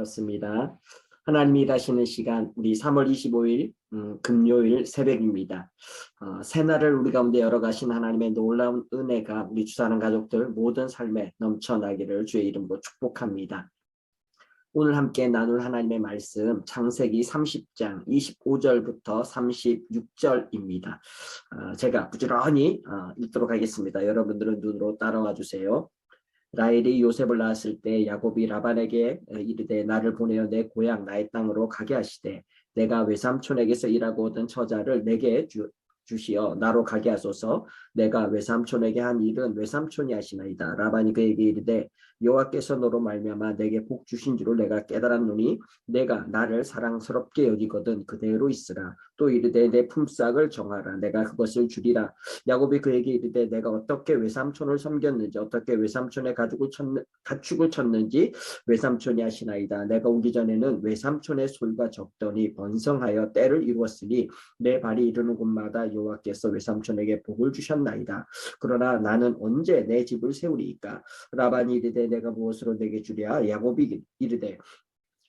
반갑습니다. 하나님이 일하시는 시간 우리 3월 25일 음, 금요일 새벽입니다. 어, 새날을 우리 가운데 열어가신 하나님의 놀라운 은혜가 우리 주사하는 가족들 모든 삶에 넘쳐나기를 주의 이름으로 축복합니다. 오늘 함께 나눌 하나님의 말씀 창세기 30장 25절부터 36절입니다. 어, 제가 부지런히 어, 읽도록 하겠습니다. 여러분들은 눈으로 따라와 주세요. 라헬이 요셉을 낳았을 때 야곱이 라반에게 이르되 나를 보내어 내 고향 나의 땅으로 가게 하시되 내가 외삼촌에게서 일하고 얻은 처자를 내게 주, 주시어 나로 가게 하소서. 내가 외삼촌에게 한 일은 외삼촌이 하시나이다. 라반이 그에게 이르되 여호와께서 너로 말미암아 내게 복 주신 줄을 내가 깨달았노니 내가 나를 사랑스럽게 여기거든 그대로 있으라. 또 이르되 내 품삯을 정하라. 내가 그것을 주리라. 야곱이 그에게 이르되 내가 어떻게 외삼촌을 섬겼는지 어떻게 외삼촌의 가죽을 쳤는, 가축을 쳤는지 외삼촌이 하시나이다. 내가 오기 전에는 외삼촌의 소유가 적더니 번성하여 때를 이루었으니 내 발이 이르는 곳마다 여호와께서 외삼촌에게 복을 주셨나이다. 그러나 나는 언제 내 집을 세우리이까? 라반이 이르되 내가 무엇으로 내게 주랴? 야곱이 이르되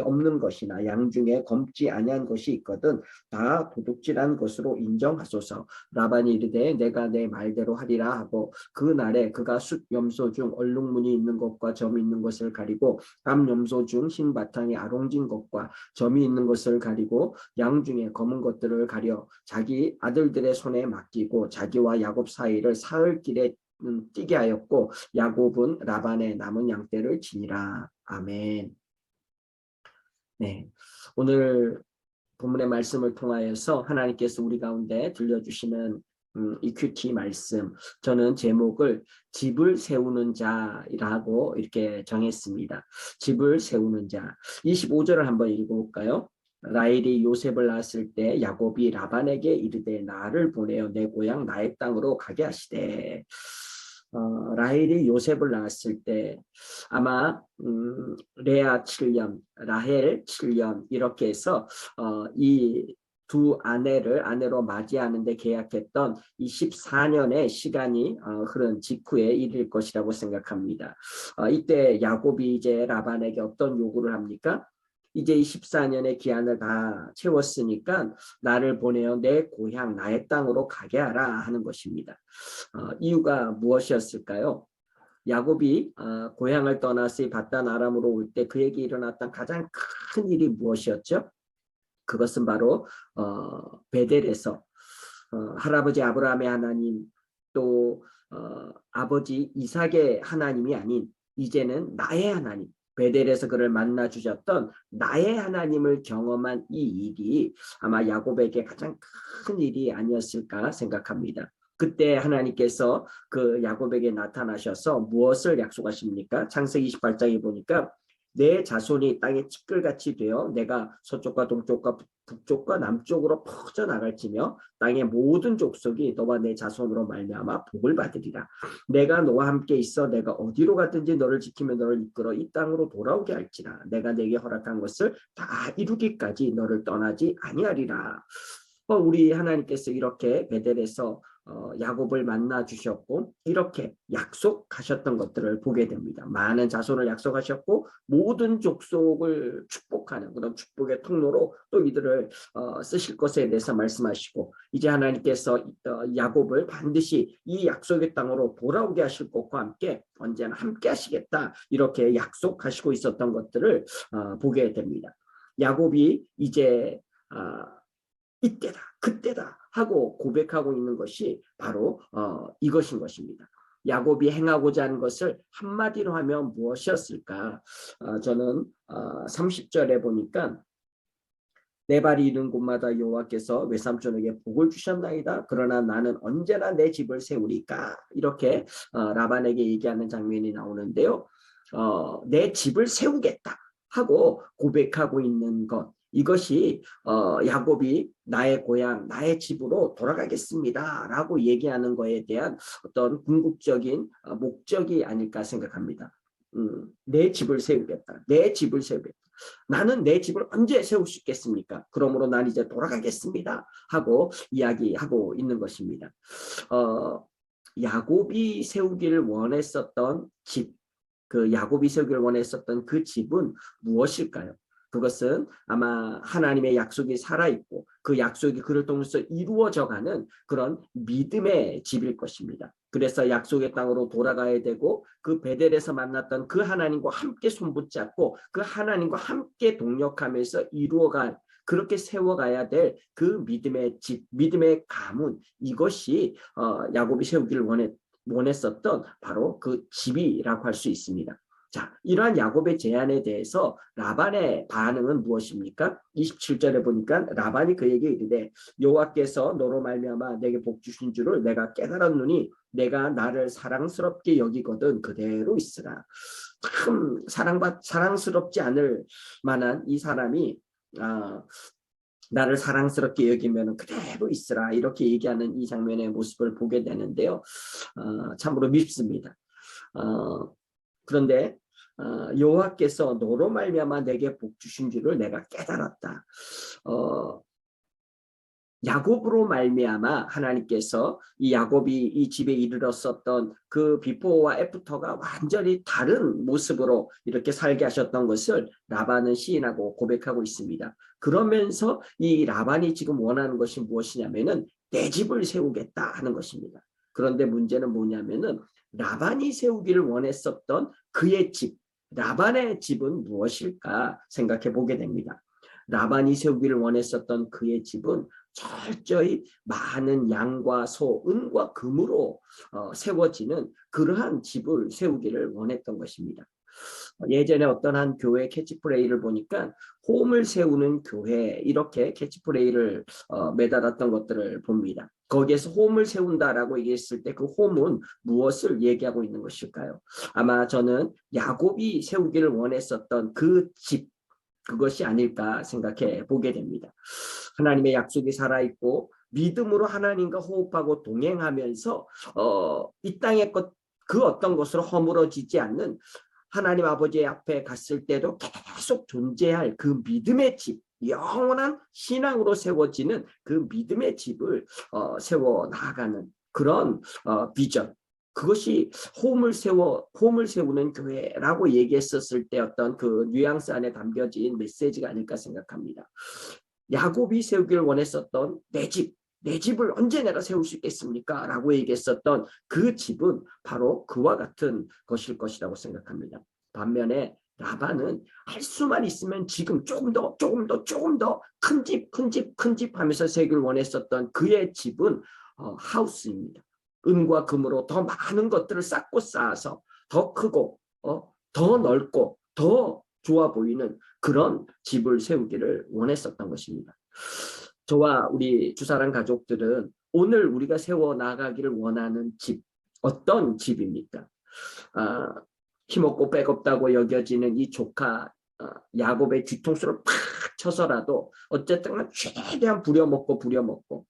없는 것이나 양 중에 검지 아니한 것이 있거든 다 도둑질한 것으로 인정하소서. 라반이 이르되 내가 내 말대로 하리라 하고 그 날에 그가 숫 염소 중 얼룩무늬 있는 것과 점이 있는 것을 가리고 암 염소 중 흰 바탕이 아롱진 것과 점이 있는 것을 가리고 양 중에 검은 것들을 가려 자기 아들들의 손에 맡기고 자기와 야곱 사이를 사흘 길에 음, 뛰게 하였고 야곱은 라반의 남은 양떼를 지니라. 아멘. 네, 오늘 본문의 말씀을 통하여서 하나님께서 우리 가운데 들려주시는 음, 이큐티 말씀 저는 제목을 집을 세우는 자라고 이렇게 정했습니다. 집을 세우는 자 25절을 한번 읽어볼까요? 라헬이 요셉을 낳았을 때 야곱이 라반에게 이르되 나를 보내어 내 고향 나의 땅으로 가게 하시되 어, 라헬이 요셉을 낳았을 때 아마 음, 레아 7년, 라헬 7년 이렇게 해서 어, 이두 아내를 아내로 맞이하는데 계약했던 이 14년의 시간이 어, 흐른 직후에 일일 것이라고 생각합니다. 어, 이때 야곱이 이제 라반에게 어떤 요구를 합니까? 이제 이 14년의 기한을 다 채웠으니까 나를 보내어 내 고향 나의 땅으로 가게 하라 하는 것입니다. 어, 이유가 무엇이었을까요? 야곱이 어, 고향을 떠나서 이 바단 아람으로 올 때 그에게 일어났던 가장 큰 일이 무엇이었죠? 그것은 바로 어, 베델에서 어, 할아버지 아브라함의 하나님 또 어, 아버지 이삭의 하나님이 아닌 이제는 나의 하나님 베델에서 그를 만나 주셨던 나의 하나님을 경험한 이 일이 아마 야곱에게 가장 큰 일이 아니었을까 생각합니다. 그때 하나님께서 그 야곱에게 나타나셔서 무엇을 약속하십니까? 창세기 28장에 보니까 내 자손이 땅에 찌끌같이 되어 내가 서쪽과 동쪽과 북쪽과 남쪽으로 퍼져 나갈지며 땅의 모든 족속이 너와 내 자손으로 말미암아 복을 받으리라. 내가 너와 함께 있어 내가 어디로 가든지 너를 지키며 너를 이끌어 이 땅으로 돌아오게 할지라. 내가 내게 허락한 것을 다 이루기까지 너를 떠나지 아니하리라. 어, 우리 하나님께서 이렇게 베델에서 어, 야곱을 만나 주셨고 이렇게 약속하셨던 것들을 보게 됩니다. 많은 자손을 약속하셨고 모든 족속을 축복하는 그런 축복의 통로로 또 이들을 어, 쓰실 것에 대해서 말씀하시고 이제 하나님께서 어, 야곱을 반드시 이 약속의 땅으로 돌아오게 하실 것과 함께 언제나 함께 하시겠다 이렇게 약속하시고 있었던 것들을 어, 보게 됩니다. 야곱이 이제 어, 이때다 그때다 하고 고백하고 있는 것이 바로 어, 이것인 것입니다. 야곱이 행하고자 하는 것을 한마디로 하면 무엇이었을까? 어, 저는 어, 30절에 보니까 내 발이 이른 곳마다 여호와께서 외삼촌에게 복을 주셨나이다. 그러나 나는 언제나 내 집을 세우리까? 이렇게 어, 라반에게 얘기하는 장면이 나오는데요. 어, 내 집을 세우겠다. 하고 고백하고 있는 것 이것이 어, 야곱이 나의 고향, 나의 집으로 돌아가겠습니다 라고 얘기하는 것에 대한 어떤 궁극적인 어, 목적이 아닐까 생각합니다. 음, 내 집을 세우겠다. 내 집을 세우겠다. 나는 내 집을 언제 세울 수 있겠습니까? 그러므로 난 이제 돌아가겠습니다. 하고 이야기하고 있는 것입니다. 어, 야곱이 세우기를 원했었던 집, 그 야곱이 세우기를 원했었던 그 집은 무엇일까요? 그것은 아마 하나님의 약속이 살아있고 그 약속이 그를 통해서 이루어져가는 그런 믿음의 집일 것입니다. 그래서 약속의 땅으로 돌아가야 되고 그 베델에서 만났던 그 하나님과 함께 손붙잡고 그 하나님과 함께 동력하면서 이루어갈 그렇게 세워가야 될 그 믿음의 집, 믿음의 가문 이것이 어, 야곱이 세우기를 원했, 원했었던 바로 그 집이라고 할 수 있습니다. 자, 이러한 야곱의 제안에 대해서 라반의 반응은 무엇입니까? 27절에 보니까 라반이 그에게 이르되 여호와께서 너로 말미암아 내게 복 주신 줄을 내가 깨달았노니 내가 나를 사랑스럽게 여기거든 그대로 있으라. 참 사랑받 사랑스럽지 않을 만한 이 사람이 아, 나를 사랑스럽게 여기면 그대로 있으라 이렇게 얘기하는 이 장면의 모습을 보게 되는데요. 어, 참으로 밉습니다. 어, 그런데 어, 여호와께서 너로 말미암아 내게 복 주신 줄을 내가 깨달았다. 어, 야곱으로 말미암아 하나님께서 이 야곱이 이 집에 이르렀었던 그 비포와 애프터가 완전히 다른 모습으로 이렇게 살게 하셨던 것을 라반은 시인하고 고백하고 있습니다. 그러면서 이 라반이 지금 원하는 것이 무엇이냐면은 내 집을 세우겠다 하는 것입니다. 그런데 문제는 뭐냐면은 라반이 세우기를 원했었던 그의 집, 라반의 집은 무엇일까 생각해 보게 됩니다. 라반이 세우기를 원했었던 그의 집은 철저히 많은 양과 소, 은과 금으로 어, 세워지는 그러한 집을 세우기를 원했던 것입니다. 예전에 어떤 한 교회 캐치프레이를 보니까 홈을 세우는 교회 이렇게 캐치프레이를 어, 매달았던 것들을 봅니다. 거기에서 홈을 세운다라고 얘기했을 때 그 홈은 무엇을 얘기하고 있는 것일까요? 아마 저는 야곱이 세우기를 원했었던 그 집, 그것이 아닐까 생각해 보게 됩니다. 하나님의 약속이 살아있고 믿음으로 하나님과 호흡하고 동행하면서 어, 이 땅의 것, 그 어떤 것으로 허물어지지 않는 하나님 아버지 앞에 갔을 때도 계속 존재할 그 믿음의 집, 영원한 신앙으로 세워지는 그 믿음의 집을 어, 세워 나가는 그런 어, 비전. 그것이 홈을 세워 홈을 세우는 교회라고 얘기했었을 때 어떤 그 뉘앙스 안에 담겨진 메시지가 아닐까 생각합니다. 야곱이 세우기를 원했었던 내 집, 내 집을 언제 내가 세울 수 있겠습니까? 라고 얘기했었던 그 집은 바로 그와 같은 것일 것이라고 생각합니다. 반면에 라반은 할 수만 있으면 지금 조금 더 조금 더 조금 더 큰 집 큰 집 큰 집 하면서 세기를 원했었던 그의 집은 어, 하우스입니다. 은과 금으로 더 많은 것들을 쌓고 쌓아서 더 크고 어, 더 넓고 더 좋아 보이는 그런 집을 세우기를 원했었던 것입니다. 저와 우리 주사랑 가족들은 오늘 우리가 세워 나가기를 원하는 집 어떤 집입니까? 아, 힘없고 빼겁다고 여겨지는 이 조카 어, 야곱의 뒤통수를 팍 쳐서라도 어쨌든 최대한 부려먹고 부려먹고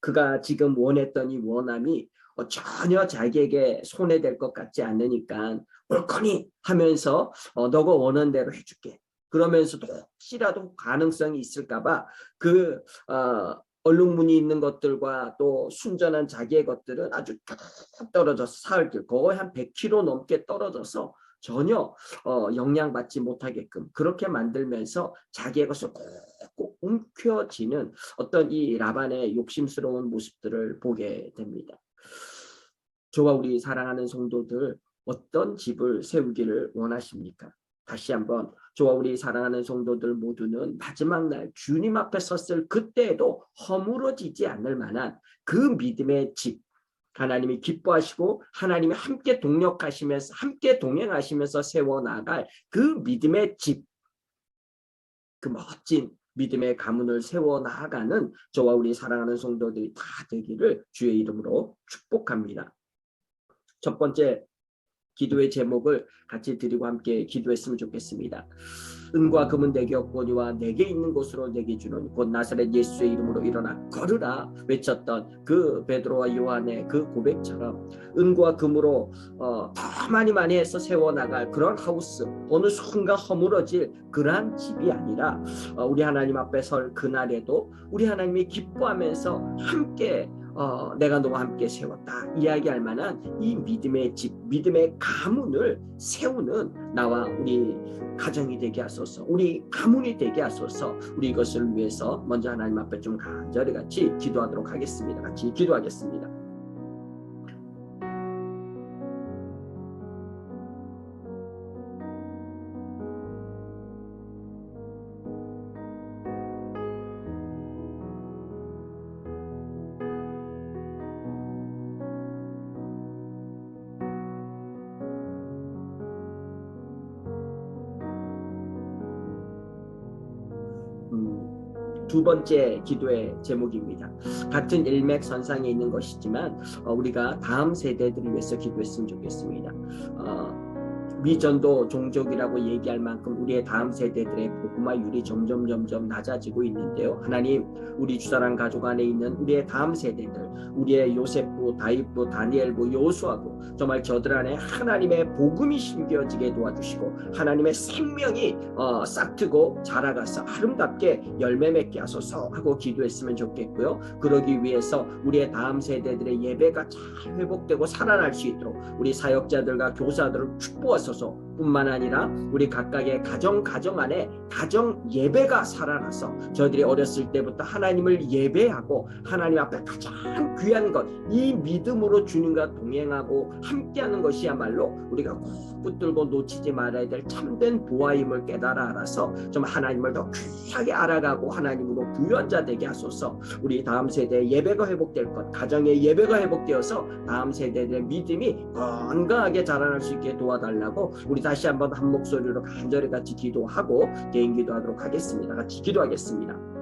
그가 지금 원했던 이 원함이 어, 전혀 자기에게 손해될 것 같지 않으니까 옳거니 하면서 어, 너가 원하는 대로 해줄게. 그러면서도 혹시라도 가능성이 있을까봐 그 어, 얼룩무늬 있는 것들과 또 순전한 자기의 것들은 아주 쭉 떨어져서 사흘길 거의 한 100km 넘게 떨어져서 전혀 어, 영향받지 못하게끔 그렇게 만들면서 자기의 것을 꼭 움켜쥐는 어떤 이 라반의 욕심스러운 모습들을 보게 됩니다. 저와 우리 사랑하는 성도들 어떤 집을 세우기를 원하십니까? 다시 한번 저와 우리 사랑하는 성도들 모두는 마지막 날 주님 앞에 섰을 그때에도 허물어지지 않을 만한 그 믿음의 집 하나님이 기뻐하시고 하나님이 함께 동력하시면서 함께 동행하시면서 세워나갈 그 믿음의 집 그 멋진 믿음의 가문을 세워나가는 저와 우리 사랑하는 성도들이 다 되기를 주의 이름으로 축복합니다. 첫 번째 기도의 제목을 같이 드리고 함께 기도했으면 좋겠습니다. 은과 금은 내게 없거니와 내게 있는 곳으로 내게 주노니 곧 나사렛 예수의 이름으로 일어나 걸으라 외쳤던 그 베드로와 요한의 그 고백처럼 은과 금으로 어, 더 많이 많이 해서 세워나갈 그런 하우스 어느 순간 허물어질 그러한 집이 아니라 어, 우리 하나님 앞에 설 그날에도 우리 하나님이 기뻐하면서 함께 어, 내가 너와 함께 세웠다 이야기할 만한 이 믿음의 집, 믿음의 가문을 세우는 나와 우리 가정이 되게 하소서, 우리 가문이 되게 하소서. 우리 이것을 위해서 먼저 하나님 앞에 좀 간절히 같이 기도하도록 하겠습니다. 같이 기도하겠습니다. 두 번째 기도의 제목입니다. 같은 일맥선상에 있는 것이지만 어, 우리가 다음 세대들을 위해서 기도했으면 좋겠습니다. 어, 미전도 종족이라고 얘기할 만큼 우리의 다음 세대들의 복음화율이 점점 점점 낮아지고 있는데요. 하나님, 우리 주사랑 가족 안에 있는 우리의 다음 세대들, 우리의 요셉부, 다윗부, 다니엘부, 요수아부, 정말 저들 안에 하나님의 복음이 심겨지게 도와주시고 하나님의 생명이 어, 싹트고 자라가서 아름답게 열매 맺게 하소서 하고 기도했으면 좋겠고요. 그러기 위해서 우리의 다음 세대들의 예배가 잘 회복되고 살아날 수 있도록 우리 사역자들과 교사들을 축복하소서 뿐만 아니라 우리 각각의 가정 가정 안에 가정 예배가 살아나서 저희들이 어렸을 때부터 하나님을 예배하고 하나님 앞에 가장 귀한 것 이 믿음으로 주님과 동행하고 함께하는 것이야말로 우리가 꼭 붙들고 놓치지 말아야 될 참된 보아임을 깨달아 알아서 좀 하나님을 더 귀하게 알아가고 하나님으로 부유한 자 되게 하소서. 우리 다음 세대의 예배가 회복될 것 가정의 예배가 회복되어서 다음 세대의 믿음이 건강하게 자라날 수 있게 도와달라고 우리 다시 한번 한 목소리로 간절히 같이 기도하고 개인 기도하도록 하겠습니다. 같이 기도하겠습니다.